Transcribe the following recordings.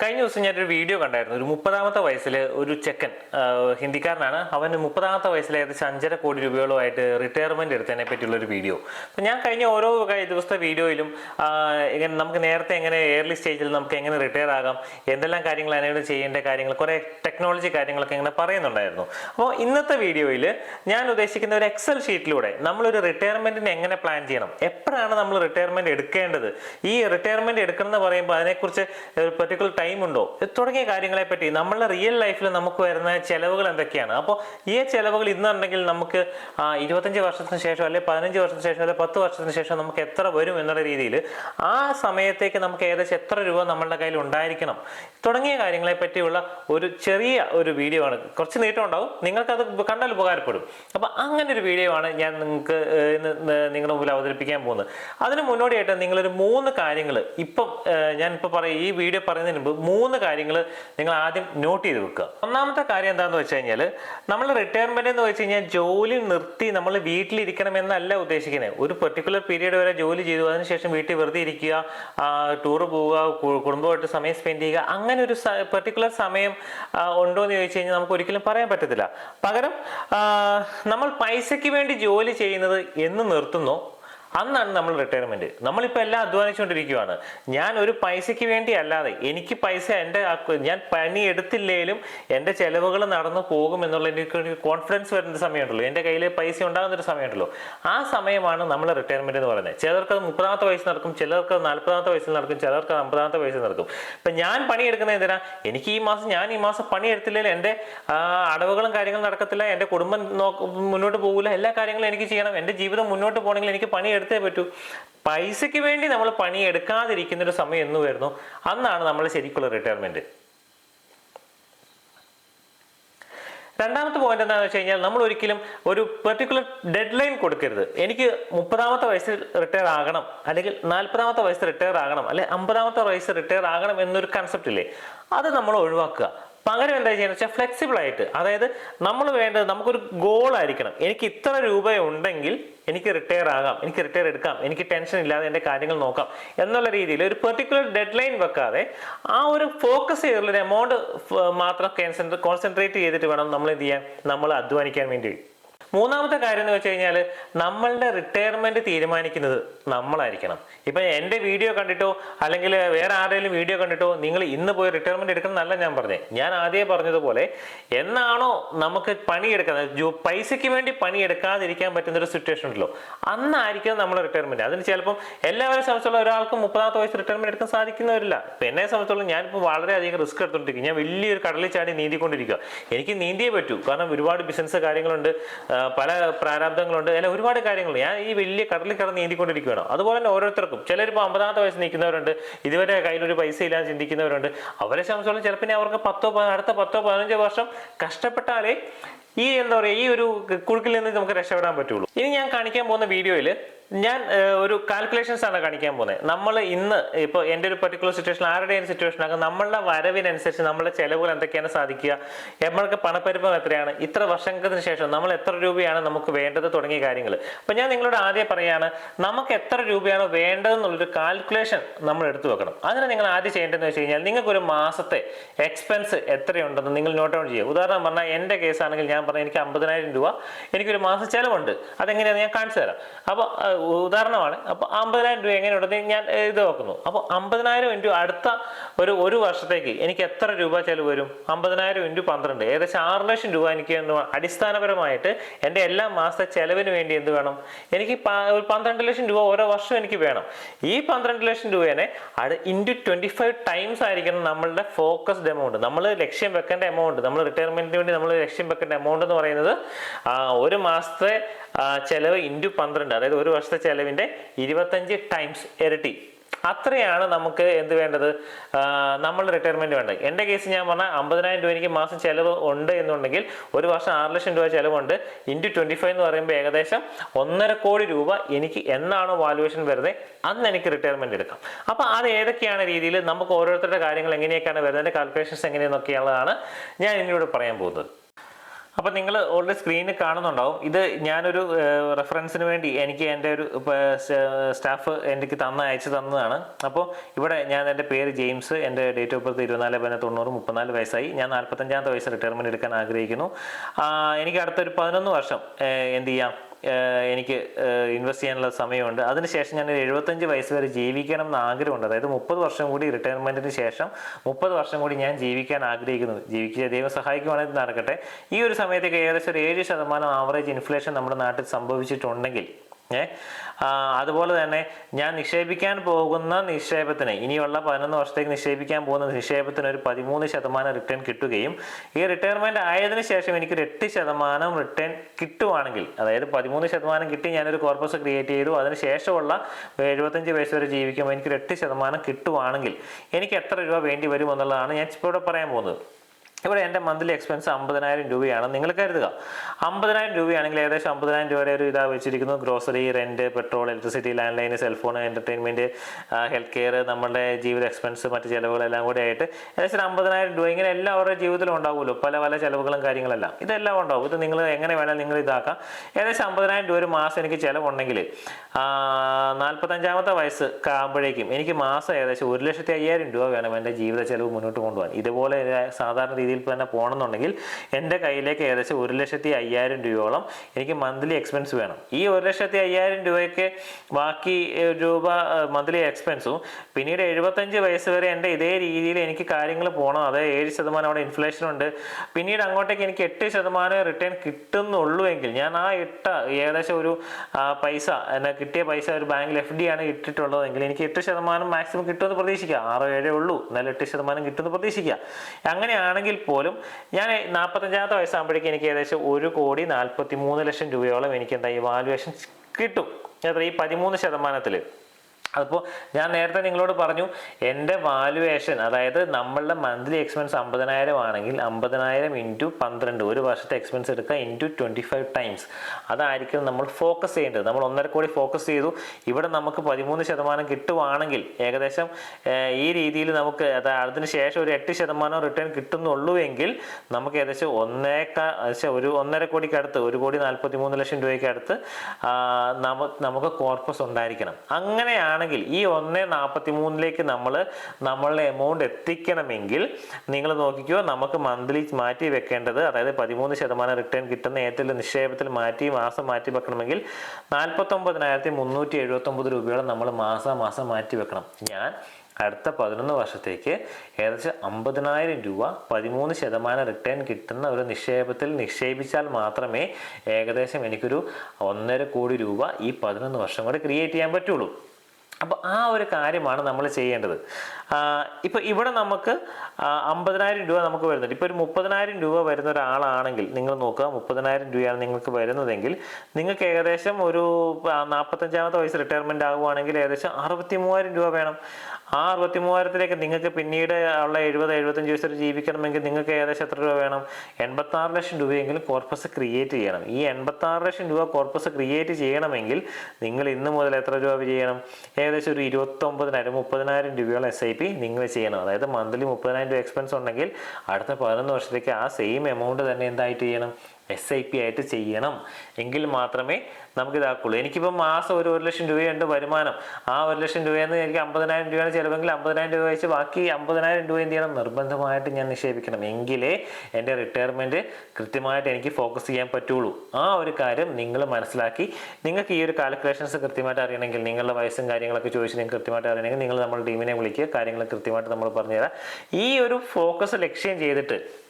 കഴിഞ്ഞ ദിവസം ഞാനൊരു വീഡിയോ കണ്ടായിരുന്നു. ഒരു മുപ്പതാമത്തെ വയസ്സിൽ ഒരു ചെക്കൻ ഹിന്ദിക്കാരനാണ്. അവന് മുപ്പതാമത്തെ വയസ്സിൽ ഏകദേശം അഞ്ചര കോടി രൂപയോളമായിട്ട് റിട്ടയർമെന്റ് എടുത്തതിനെ പറ്റിയുള്ള ഒരു വീഡിയോ. അപ്പം ഞാൻ കഴിഞ്ഞ ഓരോ ദിവസത്തെ വീഡിയോയിലും എങ്ങനെ നമുക്ക് നേരത്തെ എങ്ങനെ ഏർലി സ്റ്റേജിൽ നമുക്ക് എങ്ങനെ റിട്ടയർ ആകാം എന്തെല്ലാം കാര്യങ്ങൾ അതിനോട് ചെയ്യേണ്ട കാര്യങ്ങൾ കുറേ ടെക്നോളജി കാര്യങ്ങളൊക്കെ ഇങ്ങനെ പറയുന്നുണ്ടായിരുന്നു. അപ്പോൾ ഇന്നത്തെ വീഡിയോയിൽ ഞാൻ ഉദ്ദേശിക്കുന്ന ഒരു എക്സൽ ഷീറ്റിലൂടെ നമ്മളൊരു റിട്ടയർമെന്റിന് എങ്ങനെ പ്ലാൻ ചെയ്യണം എപ്പോഴാണ് നമ്മൾ റിട്ടയർമെന്റ് എടുക്കേണ്ടത്? ഈ റിട്ടയർമെന്റ് എടുക്കണം എന്ന് പറയുമ്പോൾ അതിനെക്കുറിച്ച് ഒരു പെർട്ടിക്കുലർ ടൈം ഉണ്ടോ ഇത് തുടങ്ങിയ കാര്യങ്ങളെ പറ്റി നമ്മളുടെ റിയൽ ലൈഫിൽ നമുക്ക് വരുന്ന ചിലവുകൾ എന്തൊക്കെയാണ്? അപ്പോൾ ഈ ചിലവുകൾ ഇന്നുണ്ടെങ്കിൽ നമുക്ക് ഇരുപത്തഞ്ച് വർഷത്തിന് ശേഷം അല്ലെങ്കിൽ പതിനഞ്ച് വർഷത്തിന് ശേഷം അല്ലെങ്കിൽ പത്ത് വർഷത്തിന് ശേഷം നമുക്ക് എത്ര വരും എന്നുള്ള രീതിയിൽ ആ സമയത്തേക്ക് നമുക്ക് ഏകദേശം എത്ര രൂപ നമ്മളുടെ കയ്യിൽ ഉണ്ടായിരിക്കണം? തുടങ്ങിയ കാര്യങ്ങളെ പറ്റിയുള്ള ഒരു ചെറിയ ഒരു വീഡിയോ ആണ്. കുറച്ച് നീട്ടം ഉണ്ടാവും. നിങ്ങൾക്കത് കണ്ടാൽ ഉപകാരപ്പെടും. അപ്പോൾ അങ്ങനെ ഒരു വീഡിയോ ആണ് ഞാൻ നിങ്ങൾക്ക് നിങ്ങളുടെ മുമ്പിൽ അവതരിപ്പിക്കാൻ പോകുന്നത്. അതിന് മുന്നോടിയായിട്ട് നിങ്ങളൊരു മൂന്ന് കാര്യങ്ങൾ ഇപ്പം ഞാനിപ്പോൾ പറയും ഈ വീഡിയോ പറയുന്നതിന് മുമ്പ് മൂന്ന് കാര്യങ്ങൾ നിങ്ങൾ ആദ്യം നോട്ട് ചെയ്ത് വെക്കുക. ഒന്നാമത്തെ കാര്യം എന്താണെന്ന് വെച്ച് കഴിഞ്ഞാൽ നമ്മൾ റിട്ടയർമെന്റ് എന്ന് വെച്ച് കഴിഞ്ഞാൽ ജോലി നിർത്തി നമ്മൾ വീട്ടിലിരിക്കണം എന്നല്ല ഉദ്ദേശിക്കുന്നത് ഒരു പെർട്ടിക്കുലർ പീരീഡ് വരെ ജോലി ചെയ്തു അതിനുശേഷം വീട്ടിൽ വെറുതെ ഇരിക്കുക ടൂർ പോവുക കുടുംബമായിട്ട് സമയം സ്പെൻഡ് ചെയ്യുക അങ്ങനെ ഒരു പെർട്ടിക്കുലർ സമയം ഉണ്ടോ എന്ന് ചോദിച്ചു കഴിഞ്ഞാൽ നമുക്ക് ഒരിക്കലും പറയാൻ പറ്റത്തില്ല. പകരം നമ്മൾ പൈസയ്ക്ക് വേണ്ടി ജോലി ചെയ്യുന്നത് എന്ന് നിർത്തുന്നോ അന്നാണ് നമ്മൾ റിട്ടയർമെന്റ് നമ്മളിപ്പോൾ എല്ലാം അധ്വാനിച്ചുകൊണ്ടിരിക്കുകയാണ് ഞാൻ ഒരു പൈസയ്ക്ക് വേണ്ടി അല്ലാതെ എനിക്ക് പൈസ എന്റെ ഞാൻ പണി എടുത്തില്ലേലും എന്റെ ചെലവുകൾ നടന്നു പോകും എന്നുള്ള എനിക്ക് കോൺഫിഡൻസ് വരുന്ന സമയമുണ്ടല്ലോ. എന്റെ കയ്യിൽ പൈസ ഉണ്ടാകുന്ന ഒരു സമയമുണ്ടല്ലോ. ആ സമയമാണ് നമ്മൾ റിട്ടയർമെന്റ് എന്ന് പറയുന്നത്. ചിലർക്ക് മുപ്പതാമത്തെ വയസ്സിൽ നടക്കും ചിലർക്ക് നാൽപ്പതാമത്തെ വയസ്സിൽ നടക്കും ചിലർക്ക് അമ്പതാമത്തെ വയസ്സിൽ നടക്കും. ഇപ്പം ഞാൻ പണി പണിയെടുക്കുന്നത് എന്തിനാ? എനിക്ക് ഈ മാസം ഞാൻ ഈ മാസം പണിയെടുത്തില്ലെങ്കിൽ എന്റെ അടവുകളും കാര്യങ്ങളും നടക്കത്തില്ല എന്റെ കുടുംബം മുന്നോട്ട് പോകില്ല എല്ലാ കാര്യങ്ങളും എനിക്ക് ചെയ്യണം എന്റെ ജീവിതം മുന്നോട്ട് പോകണമെങ്കിൽ എനിക്ക് പണി എടുത്തേ പറ്റൂ. പൈസയ്ക്ക് വേണ്ടി നമ്മൾ പണി എടുക്കാതിരിക്കുന്ന ഒരു സമയം എന്ന് വരുന്നു. അന്നാണ് നമ്മൾ ശരിക്കുള്ള റിട്ടയർമെന്റ് രണ്ടാമത്തെ പോയിന്റ് എന്താണെന്ന് വെച്ച് കഴിഞ്ഞാൽ നമ്മൾ ഒരിക്കലും ഒരു പെർട്ടിക്കുലർ ഡെഡ് ലൈൻ കൊടുക്കരുത്. എനിക്ക് മുപ്പതാമത്തെ വയസ്സിൽ റിട്ടയർ ആകണം. അല്ലെങ്കിൽ നാൽപ്പതാമത്തെ വയസ്സിൽ റിട്ടയർ ആകണം. അല്ലെങ്കിൽ അമ്പതാമത്തെ വയസ്സിൽ റിട്ടയർ ആകണം എന്നൊരു കൺസെപ്റ്റ് ഇല്ലേ? അത് നമ്മൾ ഒഴിവാക്കുക. പകരം എന്താ ചെയ്യുന്നത് വെച്ചാൽ ഫ്ലെക്സിബിൾ ആയിട്ട്. അതായത് നമ്മൾ വേണ്ടത് നമുക്കൊരു ഗോൾ ആയിരിക്കണം. എനിക്ക് ഇത്ര രൂപ ഉണ്ടെങ്കിൽ എനിക്ക് റിട്ടയർ ആകാം എനിക്ക് റിട്ടയർ എടുക്കാം എനിക്ക് ടെൻഷൻ ഇല്ലാതെ എന്റെ കാര്യങ്ങൾ നോക്കാം എന്നുള്ള രീതിയിൽ ഒരു പെർട്ടിക്കുലർ ഡെഡ് ലൈൻ വെക്കാതെ ആ ഒരു ഫോക്കസ് ചെയ്തുള്ള ഒരു എമൗണ്ട് മാത്രം കോൺസെൻട്രേറ്റ് ചെയ്തിട്ട് വേണം നമ്മൾ എന്ത് ചെയ്യാൻ നമ്മൾ അധ്വാനിക്കാൻ വേണ്ടി. മൂന്നാമത്തെ കാര്യം എന്ന് വെച്ച് കഴിഞ്ഞാൽ നമ്മളുടെ റിട്ടയർമെന്റ് തീരുമാനിക്കുന്നത് നമ്മളായിരിക്കണം. ഇപ്പൊ എന്റെ വീഡിയോ കണ്ടിട്ടോ അല്ലെങ്കിൽ വേറെ ആരെങ്കിലും വീഡിയോ കണ്ടിട്ടോ നിങ്ങൾ ഇന്ന് പോയി റിട്ടയർമെന്റ് എടുക്കണം എന്നല്ല ഞാൻ പറഞ്ഞത് ഞാൻ ആദ്യമേ പറഞ്ഞതുപോലെ എന്നാണോ നമുക്ക് പണിയെടുക്കുന്നത്? പൈസയ്ക്ക് വേണ്ടി പണിയെടുക്കാതിരിക്കാൻ പറ്റുന്ന ഒരു സിറ്റുവേഷൻ ഉണ്ടല്ലോ. അന്നായിരിക്കും നമ്മൾ റിട്ടയർമെന്റ് അതിന് ചിലപ്പം എല്ലാവരും സംബന്ധിച്ചുള്ള ഒരാൾക്ക് മുപ്പതാമത്തെ വയസ്സ് റിട്ടയർമെന്റ് എടുക്കാൻ സാധിക്കുന്നവരില്ല. ഇപ്പൊ എന്നെ സംബന്ധിച്ചോളം ഞാനിപ്പോൾ വളരെയധികം റിസ്ക് എടുത്തോണ്ടിരിക്കും. ഞാൻ വലിയൊരു കടലിൽ ചാടി നീന്തിക്കൊണ്ടിരിക്കുക എനിക്ക് നീന്തിയേ പറ്റൂ. കാരണം ഒരുപാട് ബിസിനസ് കാര്യങ്ങളുണ്ട്. പല പ്രാരാബ്ദങ്ങളുണ്ട്. അല്ല ഒരുപാട് കാര്യങ്ങൾ ഞാൻ ഈ വലിയ കടലിൽ കിടന്ന് നീന്തിക്കൊണ്ടിരിക്കുകയാണ്. അതുപോലെ തന്നെ ഓരോരുത്തർക്കും. ചിലരിപ്പോൾ അമ്പതാമത്തെ വയസ്സ് നിൽക്കുന്നവരുണ്ട്. ഇതുവരെ കയ്യിലൊരു പൈസ ഇല്ലാതെ ചിന്തിക്കുന്നവരുണ്ട്. അവരെ സംബന്ധിച്ചോളം ചിലപ്പോൾ അവർക്ക് പത്തോ അടുത്ത പത്തോ പതിനഞ്ചോ വർഷം കഷ്ടപ്പെട്ടാലേ ഈ എന്താ പറയുക ഈ ഒരു കുഴുക്കിൽ നിന്ന് നമുക്ക് രക്ഷപ്പെടാൻ പറ്റുള്ളൂ. ഇനി ഞാൻ കാണിക്കാൻ പോകുന്ന വീഡിയോയിൽ ഞാൻ ഒരു കാൽക്കുലേഷൻസ് ആണ് കാണിക്കാൻ പോകുന്നത്. നമ്മൾ ഇന്ന് ഇപ്പോൾ എന്റെ ഒരു പെർട്ടിക്കുലർ സിറ്റുവേഷൻ ആരുടെയും സിറ്റുവേഷൻ ആകും. നമ്മളുടെ വരവിനനുസരിച്ച് നമ്മളുടെ ചിലവുകൾ എന്തൊക്കെയാണ് സാധിക്കുക? നമ്മൾക്ക് പണപ്പെരുപ്പം എത്രയാണ്? ഇത്ര വർഷങ്ങൾക്ക് ശേഷം നമ്മൾ എത്ര രൂപയാണ് നമുക്ക് വേണ്ടത് തുടങ്ങിയ കാര്യങ്ങൾ അപ്പം ഞാൻ നിങ്ങളോട് ആദ്യം പറയുകയാണ് നമുക്ക് എത്ര രൂപയാണ് വേണ്ടതെന്നുള്ളൊരു കാൽക്കുലേഷൻ നമ്മൾ എടുത്തു വെക്കണം. അതിന് നിങ്ങൾ ആദ്യം ചെയ്യേണ്ടതെന്ന് വെച്ച് കഴിഞ്ഞാൽ നിങ്ങൾക്ക് ഒരു മാസത്തെ എക്സ്പെൻസ് എത്രയുണ്ടെന്ന് നിങ്ങൾ നോട്ട് ഡൗൺ ചെയ്യുക. ഉദാഹരണം പറഞ്ഞാൽ എന്റെ കേസാണെങ്കിൽ ഞാൻ പറഞ്ഞ എനിക്ക് അമ്പതിനായിരം രൂപ എനിക്കൊരു മാസ ചിലവുണ്ട്. അതെങ്ങനെയാണെന്ന് ഞാൻ കാണിച്ചു തരാം. അപ്പോൾ ഉദാഹരണമാണ്. അപ്പോൾ അമ്പതിനായിരം രൂപ എങ്ങനെയുണ്ടെന്ന് ഞാൻ ഇത് നോക്കുന്നു. അപ്പോൾ അമ്പതിനായിരം ഇന്റു അടുത്ത ഒരു ഒരു വർഷത്തേക്ക് എനിക്ക് എത്ര രൂപ ചിലവ് വരും? അമ്പതിനായിരം ഇന്റു പന്ത്രണ്ട്. ഏകദേശം ആറ് ലക്ഷം രൂപ എനിക്ക് അടിസ്ഥാനപരമായിട്ട് എന്റെ എല്ലാ മാസത്തെ ചെലവിന് വേണ്ടി എന്ത് വേണം? എനിക്ക് ഒരു പന്ത്രണ്ട് ലക്ഷം രൂപ ഓരോ വർഷം എനിക്ക് വേണം. ഈ പന്ത്രണ്ട് ലക്ഷം രൂപേനെ അത് ഇന്റു ട്വന്റി ഫൈവ് ടൈംസ് ആയിരിക്കണം നമ്മളുടെ ഫോക്കസ്ഡ് എമൗണ്ട്. നമ്മൾ ലക്ഷ്യം വെക്കേണ്ട എമൗണ്ട്. നമ്മൾ റിട്ടയർമെന്റിന് വേണ്ടി നമ്മൾ ലക്ഷ്യം വെക്കേണ്ട എമൗണ്ട് എന്ന് പറയുന്നത് ഒരു മാസത്തെ ചെലവ് ഇന്റു പന്ത്രണ്ട് അതായത് ഒരു വർഷത്തെ ചെലവിന്റെ ഇരുപത്തഞ്ച് ടൈംസ് ഇരട്ടി. അത്രയാണ് നമുക്ക് എന്ത് വേണ്ടത്? നമ്മൾ റിട്ടയർമെന്റ് വേണ്ടത്. എന്റെ കേസ് ഞാൻ പറഞ്ഞാൽ അമ്പതിനായിരം രൂപ എനിക്ക് മാസം ചിലവ് ഉണ്ട് എന്നുണ്ടെങ്കിൽ ഒരു വർഷം ആറ് ലക്ഷം രൂപ ചിലവുണ്ട്. ഇന്റു ട്വന്റി ഫൈവ് എന്ന് പറയുമ്പോൾ ഏകദേശം ഒന്നര കോടി രൂപ എനിക്ക് എന്നാണോ വാല്യുവേഷൻ വരുന്നത് അന്ന് എനിക്ക് റിട്ടയർമെന്റ് എടുക്കാം. അപ്പോൾ അത് ഏതൊക്കെയാണ് രീതിയിൽ നമുക്ക് ഓരോരുത്തരുടെ കാര്യങ്ങൾ എങ്ങനെയൊക്കെയാണ് വരുന്നത്? കാൽക്കുലേഷൻസ് എങ്ങനെയെന്നൊക്കെയുള്ളതാണ് ഞാൻ ഇന്നിവിടെ പറയാൻ പോകുന്നത്. അപ്പം നിങ്ങൾ ഓൾറെഡി സ്ക്രീനിൽ കാണുന്നുണ്ടാവും. ഇത് ഞാനൊരു റെഫറൻസിന് വേണ്ടി എനിക്ക് എന്റെ ഒരു സ്റ്റാഫ് എനിക്ക് തന്ന അയച്ചു തന്നതാണ്. അപ്പോൾ ഇവിടെ ഞാൻ എന്റെ പേര് ജെയിംസ് എന്റെ ഡേറ്റ് ഓഫ് ബർത്ത് ഇരുപത്തിനാല് പതിനെ തൊണ്ണൂറ് മുപ്പത്തിനാല് വയസ്സായി. ഞാൻ നാൽപ്പത്തഞ്ചാമത്തെ വയസ്സ് റിട്ടയർമെന്റ് എടുക്കാൻ ആഗ്രഹിക്കുന്നു. എനിക്ക് അടുത്തൊരു പതിനൊന്ന് വർഷം എന്ത് ചെയ്യാം? എനിക്ക് ഇൻവെസ്റ്റ് ചെയ്യാനുള്ള സമയമുണ്ട്. അതിനുശേഷം ഞാൻ എഴുപത്തഞ്ച് വയസ്സ് വരെ ജീവിക്കണം എന്ന് ആഗ്രഹമുണ്ട്. അതായത് മുപ്പത് വർഷം കൂടി റിട്ടയർമെന്റിന് ശേഷം മുപ്പത് വർഷം കൂടി ഞാൻ ജീവിക്കാൻ ആഗ്രഹിക്കുന്നു. ജീവിക്കുക ദൈവം സഹായിക്കുവാണെങ്കിൽ നടക്കട്ടെ. ഈ ഒരു സമയത്തേക്ക് ഏകദേശം ഒരു ഏഴ് ശതമാനം ആവറേജ് ഇൻഫ്ലേഷൻ നമ്മുടെ നാട്ടിൽ സംഭവിച്ചിട്ടുണ്ടെങ്കിൽ ഏ? അതുപോലെ തന്നെ ഞാൻ നിക്ഷേപിക്കാൻ പോകുന്ന നിക്ഷേപത്തിന് ഇനിയുള്ള പതിനൊന്ന് വർഷത്തേക്ക് നിക്ഷേപിക്കാൻ പോകുന്ന നിക്ഷേപത്തിന് ഒരു പതിമൂന്ന് ശതമാനം റിട്ടേൺ കിട്ടുകയും ഈ റിട്ടയർമെന്റ് ആയതിനു ശേഷം എനിക്കൊരു എട്ട് ശതമാനം റിട്ടേൺ കിട്ടുവാണെങ്കിൽ അതായത് പതിമൂന്ന് ശതമാനം കിട്ടി ഞാനൊരു കോർപ്പസ് ക്രിയേറ്റ് ചെയ്തു അതിന് ശേഷമുള്ള എഴുപത്തഞ്ച് വയസ്സ് വരെ ജീവിക്കുമ്പോൾ എനിക്കൊരു എട്ട് ശതമാനം കിട്ടുവാണെങ്കിൽ എനിക്ക് എത്ര രൂപ വേണ്ടി വരും എന്നുള്ളതാണ് ഞാൻ ഇപ്പോൾ ഇവിടെ പറയാൻ പോകുന്നത്. ഇവിടെ എന്റെ മന്ത്ലി എക്സ്പെൻസ് അമ്പതിനായിരം രൂപയാണ്. നിങ്ങൾ കരുതുക. അമ്പതിനായിരം രൂപയാണെങ്കിൽ ഏകദേശം അമ്പതിനായിരം രൂപയുടെ ഒരു ഇതാ വെച്ചിരിക്കുന്നു. Grocery rent petrol electricity landline cellphone entertainment health care നമ്മുടെ ജീവിത എക്സ്പെൻസ് മറ്റ് ചിലവുകളെല്ലാം കൂടി ആയിട്ട് ഏകദേശം അമ്പതിനായിരം രൂപ ഇങ്ങനെ എല്ലാവരുടെ ജീവിതത്തിലും ഉണ്ടാവുമല്ലോ. പല പല ചിലവുകളും കാര്യങ്ങളെല്ലാം. ഇതെല്ലാം ഉണ്ടാവും. ഇത് നിങ്ങൾ എങ്ങനെ വേണേൽ നിങ്ങൾ ഇതാക്കാം. ഏകദേശം അമ്പതിനായിരം രൂപ ഒരു മാസം എനിക്ക് ചിലവുണ്ടെങ്കിൽ നാൽപ്പത്തഞ്ചാമത്തെ വയസ്സ് ആകുമ്പോഴേക്കും എനിക്ക് മാസം ഏകദേശം ഒരു ലക്ഷത്തി അയ്യായിരം രൂപ വേണം എന്റെ ജീവിത ചിലവ് മുന്നോട്ട് കൊണ്ടുപോകാൻ. ഇതുപോലെ സാധാരണ രീതിയിൽ തന്നെ പോകണമെന്നുണ്ടെങ്കിൽ എന്റെ കയ്യിലേക്ക് ഏകദേശം ഒരു ലക്ഷത്തി അയ്യായിരം രൂപയോളം എനിക്ക് മന്ത്ലി എക്സ്പെൻസ് വേണം. ഈ ഒരു ലക്ഷത്തി അയ്യായിരം രൂപയ്ക്ക് ബാക്കി രൂപ മന്ത്ലി എക്സ്പെൻസും പിന്നീട് എഴുപത്തഞ്ച് വയസ്സ് വരെ എന്റെ ഇതേ രീതിയിൽ എനിക്ക് കാര്യങ്ങൾ പോകണം. അതായത് ഏഴ് ശതമാനം അവിടെ ഇൻഫ്ലേഷൻ ഉണ്ട്. പിന്നീട് അങ്ങോട്ടേക്ക് എനിക്ക് എട്ട് ശതമാനം റിട്ടേൺ കിട്ടുന്നുള്ളൂ എങ്കിൽ ഞാൻ ആ ഇട്ട ഏകദേശം ഒരു പൈസ എന്നെ കിട്ടിയ പൈസ ഒരു ബാങ്കിൽ എഫ് ഡി ആണ് ഇട്ടിട്ടുള്ളതെങ്കിൽ എനിക്ക് എട്ട് ശതമാനം മാക്സിമം കിട്ടുമെന്ന് പ്രതീക്ഷിക്കാം ആറോ ഏഴേ ഉള്ളൂ. എന്നാലും എട്ട് ശതമാനം കിട്ടുമെന്ന് പ്രതീക്ഷിക്കുക. അങ്ങനെയാണെങ്കിൽ പോലും ഞാൻ നാൽപ്പത്തഞ്ചാമത്തെ വയസ്സാകുമ്പോഴേക്കും എനിക്ക് ഏകദേശം ഒരു കോടി നാൽപ്പത്തി മൂന്ന് ലക്ഷം രൂപയോളം എനിക്ക് എന്താ ഈ വാലുവേഷൻ കിട്ടും. എത്ര? ഈ പതിമൂന്ന് ശതമാനത്തിൽ അപ്പോൾ ഞാൻ നേരത്തെ നിങ്ങളോട് പറഞ്ഞു എന്റെ വാലുവേഷൻ അതായത് നമ്മളുടെ മന്ത്ലി എക്സ്പെൻസ് അമ്പതിനായിരം ആണെങ്കിൽ അമ്പതിനായിരം ഇന്റു പന്ത്രണ്ട് ഒരു വർഷത്തെ എക്സ്പെൻസ് എടുക്കുക ഇന്റു ട്വന്റി ഫൈവ് ടൈംസ് അതായിരിക്കും നമ്മൾ ഫോക്കസ് ചെയ്യേണ്ടത്. നമ്മൾ ഒന്നര കോടി ഫോക്കസ് ചെയ്തു. ഇവിടെ നമുക്ക് പതിമൂന്ന് ശതമാനം കിട്ടുവാണെങ്കിൽ ഏകദേശം ഈ രീതിയിൽ നമുക്ക് അതിന് ശേഷം ഒരു എട്ട് ശതമാനം റിട്ടേൺ കിട്ടുന്നുള്ളൂ എങ്കിൽ നമുക്ക് ഏകദേശം ഒന്നേക്കാ ഒരു ഒന്നര കോടിക്ക് അടുത്ത് ഒരു കോടി നാൽപ്പത്തി മൂന്ന് ലക്ഷം രൂപയ്ക്ക് അടുത്ത് നമുക്ക് കോർപ്പസ് ഉണ്ടായിരിക്കണം. അങ്ങനെയാണെങ്കിൽ ഈ ഒന്ന് നാൽപ്പത്തി മൂന്നിലേക്ക് നമ്മൾ നമ്മളുടെ എമൗണ്ട് എത്തിക്കണമെങ്കിൽ നിങ്ങൾ നോക്കിക്കോ നമുക്ക് മന്ത്ലി മാറ്റി വെക്കേണ്ടത് അതായത് പതിമൂന്ന് ശതമാനം റിട്ടേൺ കിട്ടുന്ന ഏറ്റവും നിക്ഷേപത്തിൽ മാറ്റി മാസം മാറ്റി വെക്കണമെങ്കിൽ നാൽപ്പത്തൊമ്പതിനായിരത്തി മുന്നൂറ്റി എഴുപത്തൊമ്പത് രൂപയോളം നമ്മൾ മാസം മാസം മാറ്റി വെക്കണം. ഞാൻ അടുത്ത പതിനൊന്ന് വർഷത്തേക്ക് ഏകദേശം അമ്പതിനായിരം രൂപ പതിമൂന്ന് ശതമാനം റിട്ടേൺ കിട്ടുന്ന ഒരു നിക്ഷേപത്തിൽ നിക്ഷേപിച്ചാൽ മാത്രമേ ഏകദേശം എനിക്കൊരു ഒന്നര കോടി രൂപ ഈ പതിനൊന്ന് വർഷം കൊണ്ട് ക്രിയേറ്റ് ചെയ്യാൻ പറ്റുള്ളൂ. അപ്പോൾ ആ ഒരു കാര്യമാണ് നമ്മൾ ചെയ്യേണ്ടത്. ഇപ്പോൾ ഇവിടെ നമുക്ക് അമ്പതിനായിരം രൂപ നമുക്ക് വരുന്നുണ്ട്. ഇപ്പോൾ ഒരു മുപ്പതിനായിരം രൂപ വരുന്ന ഒരാളാണെങ്കിൽ നിങ്ങൾ നോക്കുക മുപ്പതിനായിരം രൂപയാണ് നിങ്ങൾക്ക് വരുന്നതെങ്കിൽ നിങ്ങൾക്ക് ഏകദേശം ഒരു നാൽപ്പത്തഞ്ചാമത്തെ വയസ്സ് റിട്ടയർമെന്റ് ആകുവാണെങ്കിൽ ഏകദേശം അറുപത്തി മൂവായിരം രൂപ വേണം. ആ അറുപത്തി മൂവായിരത്തിലേക്ക് നിങ്ങൾക്ക് പിന്നീട് ഉള്ള എഴുപത് എഴുപത്തഞ്ച് വയസ്സ് വരെ ജീവിക്കണമെങ്കിൽ നിങ്ങൾക്ക് ഏകദേശം എത്ര രൂപ വേണം? എൺപത്താറ് ലക്ഷം രൂപയെങ്കിലും കോർപ്പസ് ക്രിയേറ്റ് ചെയ്യണം. ഈ എൺപത്താറ് ലക്ഷം രൂപ കോർപ്പസ് ക്രിയേറ്റ് ചെയ്യണമെങ്കിൽ നിങ്ങൾ ഇന്ന് മുതൽ എത്ര രൂപ ചെയ്യണം? ഏകദേശം ഒരു ഇരുപത്തൊമ്പതിനായിരം മുപ്പതിനായിരം രൂപയോളം എസ് ഐ പി നിങ്ങൾ ചെയ്യണം. അതായത് മന്ത്ലി മുപ്പതിനായിരം രൂപ എക്സ്പെൻസ് ഉണ്ടെങ്കിൽ അടുത്ത പതിനൊന്ന് വർഷത്തേക്ക് ആ സെയിം എമൗണ്ട് തന്നെ എന്തായിട്ട് ചെയ്യണം? എസ് ഐ പി ആയിട്ട് ചെയ്യണം. എങ്കിൽ മാത്രമേ നമുക്ക് ഇതാക്കുള്ളൂ എനിക്കിപ്പോൾ മാസം ഒരു ഒരു ലക്ഷം രൂപയുണ്ട് വരുമാനം. ആ ഒരു ലക്ഷം രൂപയെന്ന് എനിക്ക് അമ്പതിനായിരം രൂപയാണ് ചിലവെങ്കിൽ അമ്പതിനായിരം രൂപ വെച്ച് ബാക്കി അമ്പതിനായിരം രൂപ എന്ത് ചെയ്യണം? നിർബന്ധമായിട്ട് ഞാൻ നിക്ഷേപിക്കണം. എങ്കിലേ എന്റെ റിട്ടയർമെന്റ് കൃത്യമായിട്ട് എനിക്ക് ഫോക്കസ് ചെയ്യാൻ പറ്റുള്ളൂ. ആ ഒരു കാര്യം നിങ്ങൾ മനസ്സിലാക്കി. നിങ്ങൾക്ക് ഈ ഒരു കാൽക്കുലേഷൻസ് കൃത്യമായിട്ട് അറിയണമെങ്കിൽ നിങ്ങളുടെ വയസ്സും കാര്യങ്ങളൊക്കെ ചോദിച്ച് നിങ്ങൾക്ക് കൃത്യമായിട്ട് അറിയണമെങ്കിൽ നിങ്ങൾ നമ്മുടെ ടീമിനെ വിളിക്കുക. കാര്യങ്ങൾ കൃത്യമായിട്ട് നമ്മൾ പറഞ്ഞുതരാം. ഈ ഒരു ഫോക്കസ് ലക്ഷ്യം ചെയ്തിട്ട്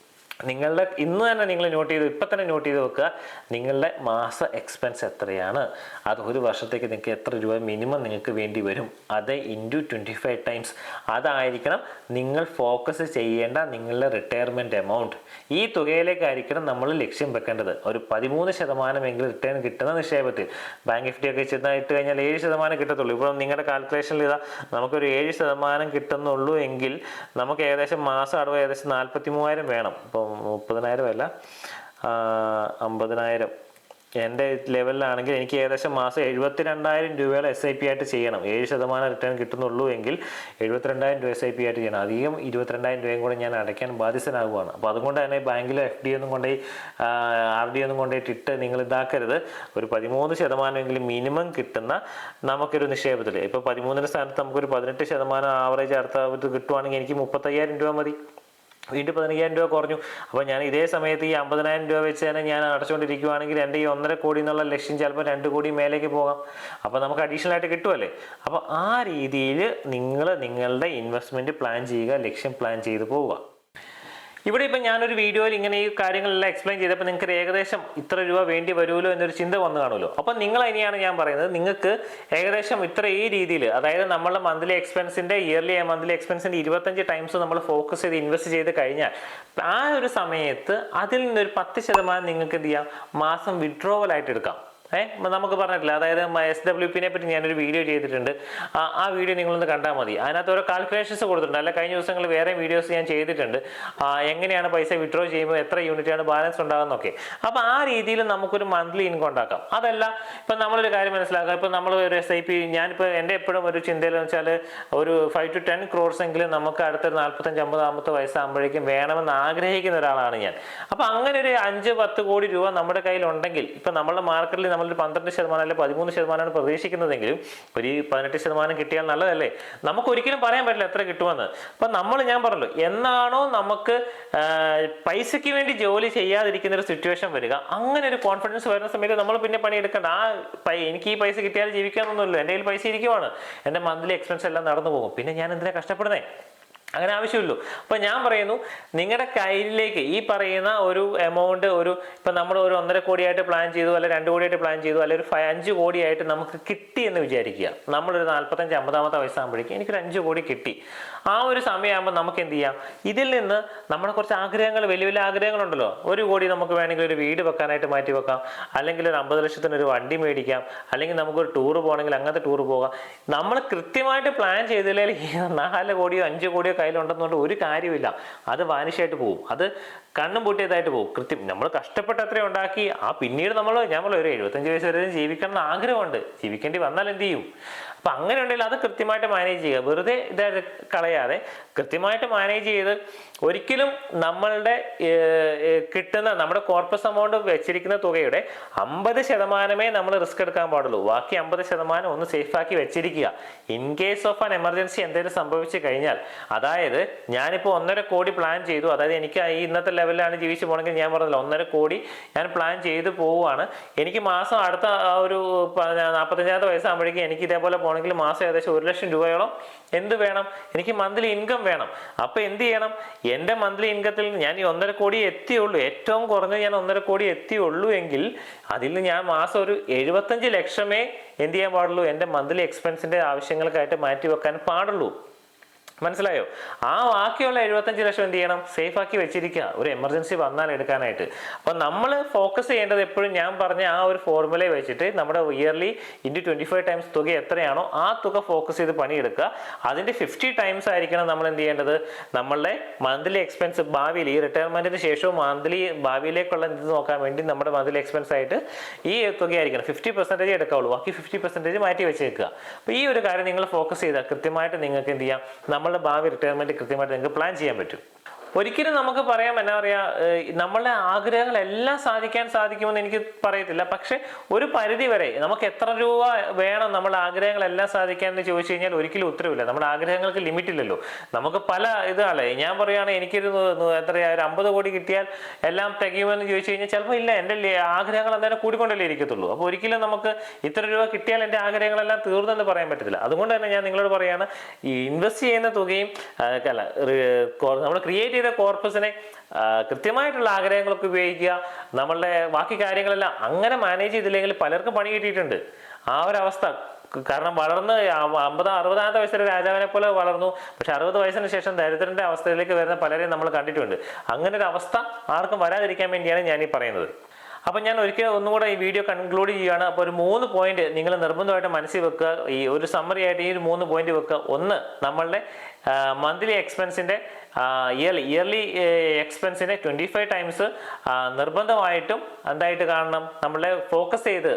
നിങ്ങളുടെ ഇന്ന് തന്നെ നിങ്ങൾ നോട്ട് ചെയ്ത് ഇപ്പം തന്നെ നോട്ട് ചെയ്ത് വെക്കുക. നിങ്ങളുടെ മാസ എക്സ്പെൻസ് എത്രയാണ്? അത് ഒരു വർഷത്തേക്ക് നിങ്ങൾക്ക് എത്ര രൂപ മിനിമം നിങ്ങൾക്ക് വേണ്ടി വരും? അത് ഇന്റു ട്വന്റി ഫൈവ് ടൈംസ് അതായിരിക്കണം നിങ്ങൾ ഫോക്കസ് ചെയ്യേണ്ട നിങ്ങളുടെ റിട്ടയർമെന്റ് എമൗണ്ട് ഈ തുകയിലേക്കായിരിക്കണം നമ്മൾ ലക്ഷ്യം വെക്കേണ്ടത്. ഒരു പതിമൂന്ന് ശതമാനമെങ്കിലും റിട്ടേൺ കിട്ടുന്ന നിക്ഷേപത്തിൽ. ബാങ്ക് എഫ് ഡി ഒക്കെ ചെന്ന് ഇട്ട് കഴിഞ്ഞാൽ ഏഴ് ശതമാനം കിട്ടത്തുള്ളൂ. ഇപ്പോൾ നിങ്ങളുടെ കാൽക്കുലേഷനിൽ ഇതാ നമുക്കൊരു ഏഴ് ശതമാനം കിട്ടുന്നുള്ളൂ എങ്കിൽ നമുക്ക് ഏകദേശം മാസം അടവ് ഏകദേശം നാൽപ്പത്തി മൂവായിരം വേണം. ഇപ്പോൾ മുപ്പതിനായിരം അല്ല അമ്പതിനായിരം. എന്റെ ലെവലിലാണെങ്കിൽ എനിക്ക് ഏകദേശം മാസം എഴുപത്തി രണ്ടായിരം രൂപയുടെ എസ് ഐ പി ആയിട്ട് ചെയ്യണം. ഏഴ് ശതമാനം റിട്ടേൺ കിട്ടുന്നുള്ളൂ എങ്കിൽ എഴുപത്തിരണ്ടായിരം രൂപ എസ് ഐ പി ആയിട്ട് ചെയ്യണം. അധികം ഇരുപത്തിരണ്ടായിരം രൂപയും കൂടെ ഞാൻ അടയ്ക്കാൻ ബാധ്യസ്ഥനാകുവാണ്. അപ്പോൾ അതുകൊണ്ട് തന്നെ ബാങ്കിൽ എഫ് ഡി ഒന്നും കൊണ്ടേ ആർ ഡി ഒന്നും കൊണ്ടേ ഇട്ട് നിങ്ങൾ ഇതാക്കരുത്. ഒരു പതിമൂന്ന് ശതമാനമെങ്കിലും മിനിമം കിട്ടുന്ന നമുക്കൊരു നിക്ഷേപത്തിൽ ഇപ്പോൾ പതിമൂന്നിന് സ്ഥാനത്ത് നമുക്കൊരു പതിനെട്ട് ശതമാനം ആവറേജ് അടുത്ത കിട്ടുവാണെങ്കിൽ എനിക്ക് മുപ്പത്തയ്യായിരം രൂപ മതി. വീണ്ടും പതിനയ്യായിരം രൂപ കുറഞ്ഞു. അപ്പോൾ ഞാൻ ഇതേ സമയത്ത് ഈ അമ്പതിനായിരം രൂപ വെച്ച് തന്നെ ഞാൻ അടച്ചുകൊണ്ടിരിക്കുകയാണെങ്കിൽ എന്റെ ഈ ഒന്നര കോടി എന്നുള്ള ലക്ഷ്യം ചിലപ്പോൾ രണ്ട് കോടി മേലേക്ക് പോകാം. അപ്പോൾ നമുക്ക് അഡീഷണൽ ആയിട്ട് കിട്ടുമല്ലേ അപ്പോൾ ആ രീതിയിൽ നിങ്ങൾ നിങ്ങളുടെ ഇൻവെസ്റ്റ്മെന്റ് പ്ലാൻ ചെയ്യുക ലക്ഷ്യം പ്ലാൻ ചെയ്ത് പോവുക. ഇവിടെ ഇപ്പം ഞാനൊരു വീഡിയോയിൽ ഇങ്ങനെ ഈ കാര്യങ്ങളെല്ലാം എക്സ്പ്ലെയിൻ ചെയ്തപ്പോൾ നിങ്ങൾക്ക് ഏകദേശം ഇത്ര രൂപ വേണ്ടി വരുമല്ലോ എന്നൊരു ചിന്ത വന്നു കാണുമല്ലോ. അപ്പം നിങ്ങൾ ഇനിയാണ് ഞാൻ പറയുന്നത് നിങ്ങൾക്ക് ഏകദേശം ഇത്ര ഈ രീതിയിൽ അതായത് നമ്മളുടെ മന്ത്ലി എക്സ്പെൻസിന്റെ ഇയർലി മന്ത്ലി എക്സ്പെൻസിന്റെ ഇരുപത്തഞ്ച് ടൈംസ് നമ്മൾ ഫോക്കസ് ചെയ്ത് ഇൻവെസ്റ്റ് ചെയ്ത് കഴിഞ്ഞാൽ ആ ഒരു സമയത്ത് അതിൽ നിന്നൊരു പത്ത് ശതമാനം നിങ്ങൾക്ക് എന്ത് ചെയ്യാം? മാസം വിഡ്രോവൽ ആയിട്ട് എടുക്കാം. ഏഹ് നമുക്ക് പറഞ്ഞിട്ടില്ല. അതായത് എസ് ഡബ്ല്യു പിനെ പറ്റി ഞാനൊരു വീഡിയോ ചെയ്തിട്ടുണ്ട്. ആ വീഡിയോ നിങ്ങളൊന്ന് കണ്ടാൽ മതി. അതിനകത്ത് ഓരോ കാൽക്കുലേഷൻസ് കൊടുത്തിട്ടുണ്ട്. അല്ല കഴിഞ്ഞ ദിവസങ്ങളിൽ വേറെ വീഡിയോസ് ഞാൻ ചെയ്തിട്ടുണ്ട്. എങ്ങനെയാണ് പൈസ വിഡ്രോ ചെയ്യുമ്പോൾ എത്ര യൂണിറ്റാണ് ബാലൻസ് ഉണ്ടാകുന്നൊക്കെ അപ്പോൾ ആ രീതിയിൽ നമുക്കൊരു മന്ത്ലി ഇൻകം ഉണ്ടാക്കാം. അതല്ല ഇപ്പം നമ്മളൊരു കാര്യം മനസ്സിലാക്കുക ഇപ്പം നമ്മൾ ഒരു എസ് ഐ പി ഞാനിപ്പോൾ എന്റെ എപ്പോഴും ഒരു ചിന്തയിൽ വെച്ചാൽ ഒരു ഫൈവ് ടു ടെൻ ക്രോർസ് എങ്കിലും നമുക്ക് അടുത്തൊരു നാൽപ്പത്തഞ്ച് അമ്പതാമത്തെ വയസ്സാകുമ്പോഴേക്കും വേണമെന്ന് ആഗ്രഹിക്കുന്ന ഒരാളാണ് ഞാൻ. അപ്പോൾ അങ്ങനെ ഒരു അഞ്ച് പത്ത് കോടി രൂപ നമ്മുടെ കയ്യിലുണ്ടെങ്കിൽ ഇപ്പം നമ്മളുടെ മാർക്കറ്റിൽ നമ്മളൊരു പന്ത്രണ്ട് ശതമാനം അല്ലെങ്കിൽ പതിമൂന്ന് ശതമാനമാണ് പ്രതീക്ഷിക്കുന്നതെങ്കിലും ഒരു പതിനെട്ട് ശതമാനം കിട്ടിയാൽ നല്ലതല്ലേ? നമുക്ക് ഒരിക്കലും പറയാൻ പറ്റില്ല എത്ര കിട്ടുമെന്ന്. അപ്പം നമ്മൾ ഞാൻ പറഞ്ഞു എന്നാണോ നമുക്ക് പൈസയ്ക്ക് വേണ്ടി ജോലി ചെയ്യാതിരിക്കുന്ന ഒരു സിറ്റുവേഷൻ വരിക അങ്ങനെ ഒരു കോൺഫിഡൻസ് വരുന്ന സമയത്ത് നമ്മൾ പിന്നെ പണിയെടുക്കണ്ട. ആ എനിക്ക് ഈ പൈസ കിട്ടിയാൽ ജീവിക്കാനൊന്നുമില്ല എന്റെ കയ്യിൽ പൈസ ഇരിക്കുവാണ്. എന്റെ മന്ത്ലി എക്സ്പെൻസ് എല്ലാം നടന്നു പോകും പിന്നെ ഞാൻ എന്തിനാ കഷ്ടപ്പെടുന്നേ? അങ്ങനെ ആവശ്യമില്ലോ അപ്പൊ ഞാൻ പറയുന്നു നിങ്ങളുടെ കയ്യിലേക്ക് ഈ പറയുന്ന ഒരു എമൗണ്ട് ഒരു ഇപ്പൊ നമ്മൾ ഒരു ഒന്നര കോടിയായിട്ട് പ്ലാൻ ചെയ്തു അല്ലെ രണ്ട് കോടിയായിട്ട് പ്ലാൻ ചെയ്തു അല്ലെ ഒരു ഫൈവ് അഞ്ച് കോടിയായിട്ട് നമുക്ക് കിട്ടി എന്ന് വിചാരിക്കുക. നമ്മളൊരു നാൽപ്പത്തഞ്ച് അമ്പതാമത്തെ വയസ്സാകുമ്പോഴേക്കും എനിക്കൊരു അഞ്ച് കോടി കിട്ടി. ആ ഒരു സമയമാകുമ്പോൾ നമുക്ക് എന്ത് ചെയ്യാം? ഇതിൽ നിന്ന് നമ്മുടെ കുറച്ച് ആഗ്രഹങ്ങൾ വലിയ വലിയ ആഗ്രഹങ്ങളുണ്ടല്ലോ. ഒരു കോടി നമുക്ക് വേണമെങ്കിൽ ഒരു വീട് വെക്കാനായിട്ട് മാറ്റി വെക്കാം. അല്ലെങ്കിൽ ഒരു അമ്പത് ലക്ഷത്തിന് ഒരു വണ്ടി മേടിക്കാം. അല്ലെങ്കിൽ നമുക്കൊരു ടൂർ പോകണമെങ്കിൽ അങ്ങനത്തെ ടൂർ പോകാം. നമ്മൾ കൃത്യമായിട്ട് പ്ലാൻ ചെയ്തില്ലെങ്കിൽ നാല് കോടിയോ അഞ്ച് കോടിയോ കയ്യിലുണ്ടെന്നുകൊണ്ട് ഒരു കാര്യമില്ല അത് വാനിഷായിട്ട് പോകും അത് കണ്ണും പൂട്ടിയതായിട്ട് പോകും. കൃത്യം നമ്മൾ കഷ്ടപ്പെട്ട് അത്രയും ഉണ്ടാക്കി ആ പിന്നീട് നമ്മൾ പറഞ്ഞു ഒരു എഴുപത്തഞ്ച് വയസ്സ് വരെ ജീവിക്കണം എന്ന് ആഗ്രഹമുണ്ട്. ജീവിക്കേണ്ടി വന്നാൽ എന്ത് ചെയ്യും? അപ്പം അങ്ങനെ ഉണ്ടെങ്കിൽ അത് കൃത്യമായിട്ട് മാനേജ് ചെയ്യുക. വെറുതെ ഇതായത് കളയാതെ കൃത്യമായിട്ട് മാനേജ് ചെയ്ത് ഒരിക്കലും നമ്മളുടെ കിട്ടുന്ന നമ്മുടെ കോർപ്പസ് എമൗണ്ട് വെച്ചിരിക്കുന്ന തുകയുടെ അമ്പത് ശതമാനമേ നമ്മൾ റിസ്ക് എടുക്കാൻ പാടുള്ളൂ. ബാക്കി അമ്പത് ശതമാനം ഒന്ന് സേഫാക്കി വെച്ചിരിക്കുക. In case of an emergency എന്തെങ്കിലും സംഭവിച്ചു കഴിഞ്ഞാൽ അതായത് ഞാനിപ്പോൾ ഒന്നര കോടി പ്ലാൻ ചെയ്തു. അതായത് എനിക്ക് ഈ ഇന്നത്തെ ലെവലിലാണ് ജീവിച്ചു പോകണമെങ്കിൽ ഞാൻ പറഞ്ഞില്ല ഒന്നര കോടി ഞാൻ പ്ലാൻ ചെയ്ത് പോവുകയാണ് എനിക്ക് മാസം അടുത്ത ആ ഒരു നാൽപ്പത്തഞ്ചാമത്തെ വയസ്സാകുമ്പോഴേക്കും എനിക്ക് ഇതേപോലെ പോകണമെങ്കിൽ മാസം ഏകദേശം ഒരു ലക്ഷം രൂപയോളം എന്ത് വേണം? എനിക്ക് മന്ത്ലി ഇൻകം വേണം. അപ്പോൾ എന്ത് ചെയ്യണം? എന്റെ മന്ത്ലി ഇൻകത്തിൽ ഞാൻ ഈ ഒന്നര കോടി എത്തിയുള്ളൂ. ഏറ്റവും കുറഞ്ഞ് ഞാൻ ഒന്നര കോടി എത്തിയുള്ളൂ എങ്കിൽ അതിൽ നിന്ന് ഞാൻ മാസം ഒരു എഴുപത്തഞ്ച് ലക്ഷമേ എന്ത് ചെയ്യാൻ പാടുള്ളൂ? എന്റെ മന്ത്ലി എക്സ്പെൻസിന്റെ ആവശ്യങ്ങൾക്കായിട്ട് മാറ്റി വെക്കാൻ പാടുള്ളൂ. മനസ്സിലായോ? ആ ബാക്കിയുള്ള എഴുപത്തഞ്ച് ലക്ഷം എന്ത് ചെയ്യണം? സേഫ് ആക്കി വെച്ചിരിക്കുക ഒരു എമർജൻസി വന്നാൽ എടുക്കാനായിട്ട്. അപ്പൊ നമ്മൾ ഫോക്കസ് ചെയ്യേണ്ടത് എപ്പോഴും ഞാൻ പറഞ്ഞ ആ ഒരു ഫോർമുല വെച്ചിട്ട് നമ്മുടെ yearly into twenty five times തുക എത്രയാണോ ആ തുക ഫോക്കസ് ചെയ്ത് പണിയെടുക്കുക. അതിന്റെ ഫിഫ്റ്റി ടൈംസ് ആയിരിക്കണം നമ്മൾ എന്ത് ചെയ്യേണ്ടത്? നമ്മളുടെ മന്ത്ലി എക്സ്പെൻസ് ഭാവിയിൽ ഈ റിട്ടയർമെന്റിന് ശേഷവും മന്ത്ലി ഭാവിയിലേക്കുള്ള ഇത് നോക്കാൻ വേണ്ടി നമ്മുടെ മന്ത്ലി എക്സ്പെൻസ് ആയിട്ട് ഈ തുകയായിരിക്കണം ഫിഫ്റ്റി പെർസെന്റേജ് എടുക്കാവുള്ളൂ. ബാക്കി ഫിഫ്റ്റി പെർസെന്റേജ് മാറ്റി വെച്ചേക്കുക. അപ്പോൾ ഈ ഒരു കാര്യം നിങ്ങൾ ഫോക്കസ് ചെയ്താൽ കൃത്യമായിട്ട് നിങ്ങൾക്ക് എന്ത് ചെയ്യാം? നമ്മളുടെ ഭാവി റിട്ടയർമെന്റ് കൃത്യമായിട്ട് നിങ്ങൾക്ക് പ്ലാൻ ചെയ്യാൻ പറ്റും. ഒരിക്കലും നമുക്ക് പറയാം എന്നാ പറയാ നമ്മളെ നമ്മളുടെ ആഗ്രഹങ്ങളെല്ലാം സാധിക്കാൻ സാധിക്കുമെന്ന് എനിക്ക് പറയത്തില്ല. പക്ഷെ ഒരു പരിധി വരെ നമുക്ക് എത്ര രൂപ വേണം നമ്മുടെ ആഗ്രഹങ്ങളെല്ലാം സാധിക്കാൻ എന്ന് ചോദിച്ചു കഴിഞ്ഞാൽ ഒരിക്കലും ഉത്തരവില്ല. നമ്മുടെ ആഗ്രഹങ്ങൾക്ക് ലിമിറ്റ് ഇല്ലല്ലോ. നമുക്ക് പല ഇതാണല്ലേ ഞാൻ പറയുകയാണെങ്കിൽ എനിക്കൊരു എത്രയാ ഒരു അമ്പത് കോടി കിട്ടിയാൽ എല്ലാം തികയുമെന്ന് ചോദിച്ചു കഴിഞ്ഞാൽ ചിലപ്പോൾ ഇല്ല എന്റെ ആഗ്രഹങ്ങൾ അന്നേരം കൂടിക്കൊണ്ടല്ലേ ഇരിക്കത്തുള്ളൂ. അപ്പോൾ ഒരിക്കലും നമുക്ക് ഇത്ര രൂപ കിട്ടിയാൽ എന്റെ ആഗ്രഹങ്ങളെല്ലാം തീർന്നെന്ന് പറയാൻ പറ്റത്തില്ല. അതുകൊണ്ട് തന്നെ ഞാൻ നിങ്ങളോട് പറയാണ് ഈ ഇൻവെസ്റ്റ് ചെയ്യുന്ന തുകയും അല്ല നമ്മൾ ക്രിയേറ്റ് ചെയ്ത കോർപ്പസിനെ കൃത്യമായിട്ടുള്ള ആഗ്രഹങ്ങളൊക്കെ ഉപയോഗിക്കുക നമ്മളുടെ ബാക്കി കാര്യങ്ങളെല്ലാം അങ്ങനെ മാനേജ് ചെയ്തില്ലെങ്കിൽ പലർക്കും പണി കിട്ടിയിട്ടുണ്ട്. ആ ഒരു അവസ്ഥ കാരണം വളർന്ന് അമ്പത് അറുപതാമത്തെ വയസ്സിലെ രാജാവിനെ പോലെ വളർന്നു പക്ഷെ അറുപത് വയസ്സിന് ശേഷം ദരിദ്രന്റെ അവസ്ഥയിലേക്ക് വരുന്ന പലരെയും നമ്മൾ കണ്ടിട്ടുണ്ട്. അങ്ങനെ ഒരു അവസ്ഥ ആർക്കും വരാതിരിക്കാൻ വേണ്ടിയാണ് ഞാൻ ഈ പറയുന്നത്. അപ്പം ഞാൻ ഒരിക്കൽ ഒന്നുകൂടെ ഈ വീഡിയോ കൺക്ലൂഡ് ചെയ്യുകയാണ്. അപ്പോൾ ഒരു മൂന്ന് പോയിന്റ് നിങ്ങൾ നിർബന്ധമായിട്ട് മനസ്സിൽ വെക്കുക. ഈ ഒരു സമ്മറി ആയിട്ട് ഈ ഒരു മൂന്ന് പോയിന്റ് വെക്കുക. ഒന്ന് നമ്മളുടെ മന്ത്ലി എക്സ്പെൻസിന്റെ ഇയർലി ഇയർലി എക്സ്പെൻസിനെ ട്വന്റി ഫൈവ് ടൈംസ് നിർബന്ധമായിട്ടും എന്തായിട്ട് കാണണം? നമ്മളെ ഫോക്കസ് ചെയ്ത്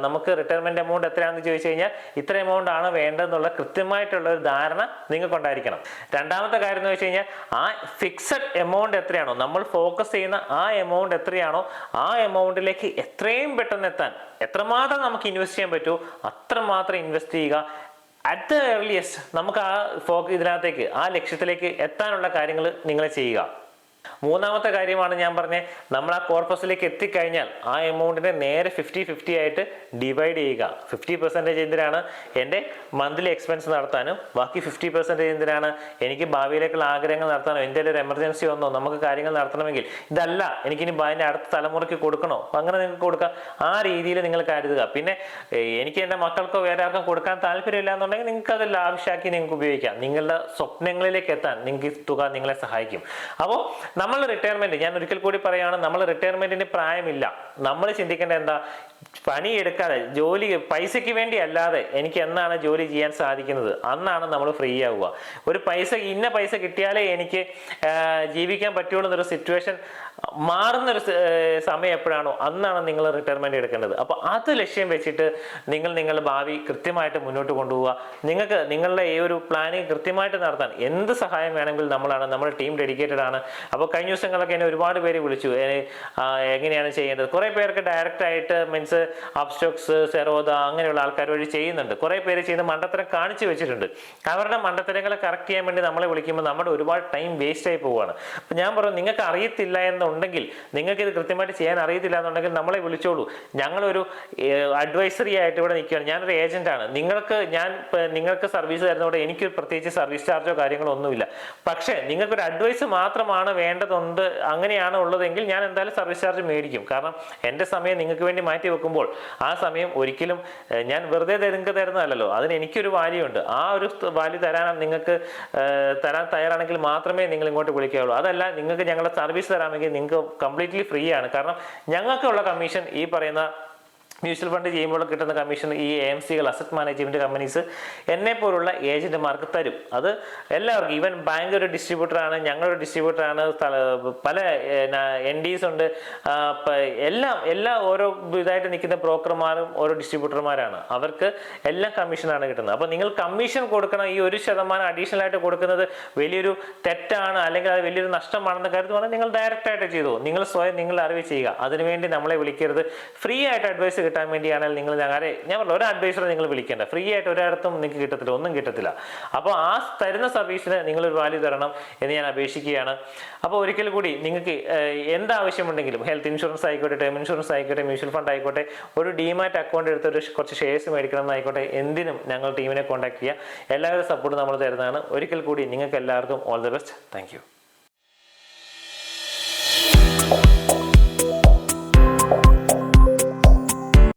നമുക്ക് റിട്ടയർമെന്റ് എമൗണ്ട് എത്രയാണെന്ന് ചോദിച്ചു കഴിഞ്ഞാൽ ഇത്ര എമൗണ്ട് ആണ് വേണ്ടതെന്നുള്ള കൃത്യമായിട്ടുള്ള ഒരു ധാരണ നിങ്ങൾക്കുണ്ടായിരിക്കണം രണ്ടാമത്തെ കാര്യം എന്ന് വെച്ച് കഴിഞ്ഞാൽ ആ ഫിക്സഡ് എമൗണ്ട് എത്രയാണോ നമ്മൾ ഫോക്കസ് ചെയ്യുന്ന ആ എമൗണ്ട് എത്രയാണോ ആ എമൗണ്ടിലേക്ക് എത്രയും പെട്ടെന്ന് എത്താൻ എത്രമാത്രം നമുക്ക് ഇൻവെസ്റ്റ് ചെയ്യാൻ പറ്റുമോ അത്രമാത്രം ഇൻവെസ്റ്റ് ചെയ്യുക അറ്റ് ദ ഏർലിയസ്റ്റ് നമുക്ക് ആ ഫോക്ക് ഇതിനകത്തേക്ക് ആ ലക്ഷ്യത്തിലേക്ക് എത്താനുള്ള കാര്യങ്ങൾ നിങ്ങൾ ചെയ്യുക. മൂന്നാമത്തെ കാര്യമാണ് ഞാൻ പറഞ്ഞ നമ്മൾ ആ കോർപ്പസിലേക്ക് എത്തിക്കഴിഞ്ഞാൽ ആ എമൗണ്ടിനെ നേരെ ഫിഫ്റ്റി ഫിഫ്റ്റി ആയിട്ട് ഡിവൈഡ് ചെയ്യുക. ഫിഫ്റ്റി പെർസെന്റേജ് എന്തിനാണ്? എന്റെ മന്ത്ലി എക്സ്പെൻസ് നടത്താനും ബാക്കി ഫിഫ്റ്റി പെർസെന്റേജ് എന്തിനാണ്? എനിക്ക് ഭാവിയിലേക്കുള്ള ആഗ്രഹങ്ങൾ നടത്താനോ എന്തെങ്കിലും ഒരു എമർജൻസി വന്നോ നമുക്ക് കാര്യങ്ങൾ നടത്തണമെങ്കിൽ. ഇതല്ല എനിക്കിനി അതിന്റെ അടുത്ത തലമുറയ്ക്ക് കൊടുക്കണോ? അങ്ങനെ നിങ്ങൾക്ക് കൊടുക്കാം. ആ രീതിയിൽ നിങ്ങൾ കരുതുക പിന്നെ എനിക്ക് എന്റെ മക്കൾക്കോ വേറെ ആർക്കും കൊടുക്കാൻ താല്പര്യമില്ല എന്നുണ്ടെങ്കിൽ നിങ്ങൾക്ക് അത് ലാവശ്യമാക്കി നിങ്ങൾക്ക് ഉപയോഗിക്കാം. നിങ്ങളുടെ സ്വപ്നങ്ങളിലേക്ക് എത്താൻ നിങ്ങൾക്ക് ഈ തുക നിങ്ങളെ സഹായിക്കും. അപ്പോൾ നമ്മൾ റിട്ടയർമെന്റ് ഞാൻ ഒരിക്കൽ കൂടി പറയുകയാണ് നമ്മൾ റിട്ടയർമെന്റിന് പ്രായമില്ല. നമ്മൾ ചിന്തിക്കേണ്ട എന്താ? പണിയെടുക്കാതെ ജോലി പൈസയ്ക്ക് വേണ്ടി അല്ലാതെ എനിക്ക് എന്നാണ് ജോലി ചെയ്യാൻ സാധിക്കുന്നത്? അന്നാണ് നമ്മൾ ഫ്രീ ആവുക. ഒരു പൈസ ഇന്ന പൈസ കിട്ടിയാലേ എനിക്ക് ജീവിക്കാൻ പറ്റുള്ളൂ എന്നൊരു സിറ്റുവേഷൻ മാറുന്നൊരു സമയം എപ്പോഴാണോ അന്നാണ് നിങ്ങൾ റിട്ടയർമെന്റ് എടുക്കേണ്ടത്. അപ്പോൾ അത് ലക്ഷ്യം വെച്ചിട്ട് നിങ്ങൾ നിങ്ങളുടെ ഭാവി കൃത്യമായിട്ട് മുന്നോട്ട് കൊണ്ടുപോവുക. നിങ്ങൾക്ക് നിങ്ങളുടെ ഈ ഒരു പ്ലാനിങ് കൃത്യമായിട്ട് നടത്താൻ എന്ത് സഹായം വേണമെങ്കിലും നമ്മളാണ് നമ്മുടെ ടീം ഡെഡിക്കേറ്റഡ് ആണ്. അപ്പോൾ കഴിഞ്ഞ ദിവസങ്ങളൊക്കെ എന്നെ ഒരുപാട് പേര് വിളിച്ചു. എങ്ങനെയാണ് ചെയ്യേണ്ടത്? കുറേ പേർക്ക് ഡയറക്റ്റ് ആയിട്ട് മീൻസ് അപ്സ്റ്റോക്സ് സെറോദ അങ്ങനെയുള്ള ആൾക്കാർ വഴി ചെയ്യുന്നുണ്ട്. കുറേ പേര് ചെയ്യുന്ന മണ്ടത്തരം കാണിച്ചു വെച്ചിട്ടുണ്ട്. അവരുടെ മണ്ടത്തരങ്ങളെ കറക്റ്റ് ചെയ്യാൻ വേണ്ടി നമ്മളെ വിളിക്കുമ്പോൾ നമ്മുടെ ഒരുപാട് ടൈം വേസ്റ്റ് ആയി പോവുകയാണ്. അപ്പം ഞാൻ പറഞ്ഞു നിങ്ങൾക്ക് അറിയത്തില്ല എന്നുണ്ടെങ്കിൽ നിങ്ങൾക്ക് ഇത് കൃത്യമായിട്ട് ചെയ്യാൻ അറിയത്തില്ല എന്നുണ്ടെങ്കിൽ നമ്മളെ വിളിച്ചോളൂ. ഞങ്ങളൊരു അഡ്വൈസറി ആയിട്ട് ഇവിടെ നിൽക്കുകയാണ്. ഞാനൊരു ഏജന്റാണ് നിങ്ങൾക്ക് ഞാൻ നിങ്ങൾക്ക് സർവീസ് തരുന്നതോടെ എനിക്ക് പ്രത്യേകിച്ച് സർവീസ് ചാർജോ കാര്യങ്ങളോ ഒന്നുമില്ല. പക്ഷേ നിങ്ങൾക്കൊരു അഡ്വൈസ് മാത്രമാണ് വേണ്ടതുണ്ട് അങ്ങനെയാണ് ഉള്ളതെങ്കിൽ ഞാൻ എന്തായാലും സർവീസ് ചാർജ് മേടിക്കും. കാരണം എന്റെ സമയം നിങ്ങൾക്ക് വേണ്ടി മാറ്റി വെക്കുമ്പോൾ ആ സമയം ഒരിക്കലും ഞാൻ വെറുതെ നിങ്ങൾക്ക് തരുന്നതല്ലോ അതിന് എനിക്കൊരു വാല്യൂ ഉണ്ട് ആ ഒരു വാല്യൂ തരാൻ നിങ്ങൾക്ക് തരാൻ തയ്യാറാണെങ്കിൽ മാത്രമേ നിങ്ങൾ ഇങ്ങോട്ട് വിളിക്കുകയുള്ളൂ അതല്ല നിങ്ങൾക്ക് ഞങ്ങളുടെ സർവീസ് തരാമെങ്കിൽ നിങ്ങൾക്ക് കംപ്ലീറ്റ്ലി ഫ്രീ ആണ് കാരണം ഞങ്ങൾക്കുള്ള കമ്മീഷൻ ഈ പറയുന്ന മ്യൂച്വൽ ഫണ്ട് ചെയ്യുമ്പോൾ കിട്ടുന്ന കമ്മീഷൻ ഈ എ എം സികൾ അസറ്റ് മാനേജ്മെന്റ് കമ്പനീസ് എന്നെ പോലുള്ള ഏജന്റുമാർക്ക് തരും. അത് എല്ലാവർക്കും ഈവൻ ബാങ്ക് ഒരു ഡിസ്ട്രിബ്യൂട്ടറാണ് ഞങ്ങളൊരു ഡിസ്ട്രിബ്യൂട്ടറാണ് പല എൻ ഡീസ് ഉണ്ട്. എല്ലാം എല്ലാ ഓരോ ഇതായിട്ട് നിൽക്കുന്ന ബ്രോക്കർമാരും ഓരോ ഡിസ്ട്രിബ്യൂട്ടർമാരാണ് അവർക്ക് എല്ലാം കമ്മീഷനാണ് കിട്ടുന്നത്. അപ്പോൾ നിങ്ങൾ കമ്മീഷൻ കൊടുക്കണം ഈ ഒരു ശതമാനം അഡീഷണൽ ആയിട്ട് കൊടുക്കുന്നത് വലിയൊരു തെറ്റാണ് അല്ലെങ്കിൽ അത് വലിയൊരു നഷ്ടമാണെന്ന് കരുതുവാണെങ്കിൽ നിങ്ങൾ ഡയറക്റ്റ് ആയിട്ട് ചെയ്തു നിങ്ങൾ സ്വയം നിങ്ങൾ അറിവ് ചെയ്യുക. അതിനുവേണ്ടി നമ്മളെ വിളിക്കരുത്. ഫ്രീ ആയിട്ട് അഡ്വൈസ് കിട്ടാൻ വേണ്ടിയാണെങ്കിൽ നിങ്ങൾ ഞങ്ങളെ ഞാൻ പറഞ്ഞു ഒരു അഡ്വൈസറെ നിങ്ങൾ വിളിക്കേണ്ട. ഫ്രീ ആയിട്ട് ഒരിടത്തും നിങ്ങൾക്ക് കിട്ടത്തില്ല ഒന്നും കിട്ടത്തില്ല. അപ്പോൾ ആ തരുന്ന സർവീസിന് നിങ്ങൾ ഒരു വാല്യൂ തരണം എന്ന് ഞാൻ അപേക്ഷിക്കുകയാണ്. അപ്പോൾ ഒരിക്കൽ കൂടി നിങ്ങൾക്ക് എന്താവശ്യമുണ്ടെങ്കിലും ഹെൽത്ത് ഇൻഷുറൻസ് ആയിക്കോട്ടെ ടേം ഇൻഷുറൻസ് ആയിക്കോട്ടെ മ്യൂച്വൽ ഫണ്ട് ആയിക്കോട്ടെ ഒരു ഡിമാറ്റ് അക്കൗണ്ട് എടുത്ത് ഒരു കുറച്ച് ഷെയർസ് മേടിക്കണം എന്നായിക്കോട്ടെ എന്തിനും ഞങ്ങൾ ടീമിനെ കോൺടാക്ട് ചെയ്യുക. എല്ലാവരും സപ്പോർട്ട് നമ്മൾ തരുന്നതാണ്. ഒരിക്കൽ കൂടി നിങ്ങൾക്ക് എല്ലാവർക്കും ഓൾ ദി ബെസ്റ്റ് താങ്ക്